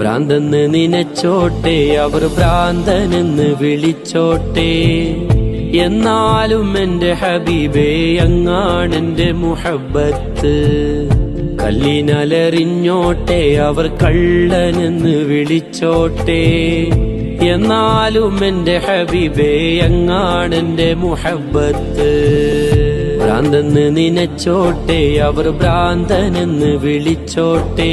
ഭ്രാന്തെന്ന് നിനച്ചോട്ടെ അവർ ഭ്രാന്തനെന്ന് വിളിച്ചോട്ടെ. എന്നാലും എന്റെ ഹബീബേ അങ്ങാണ് അങ്ങാണെന്റെ മുഹബത്ത് കല്ലിനലറിഞ്ഞോട്ടെ അവർ കള്ളനെന്ന് വിളിച്ചോട്ടെ. എന്നാലും എന്റെ ഹബീബേ അങ്ങാണ് അങ്ങാണെന്റെ മുഹബത്ത് ഭ്രാന്തെന്ന് നിനച്ചോട്ടെ അവർ ഭ്രാന്തനെന്ന് വിളിച്ചോട്ടെ.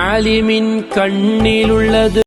அலிமின் கண்ணிலுள்ளது.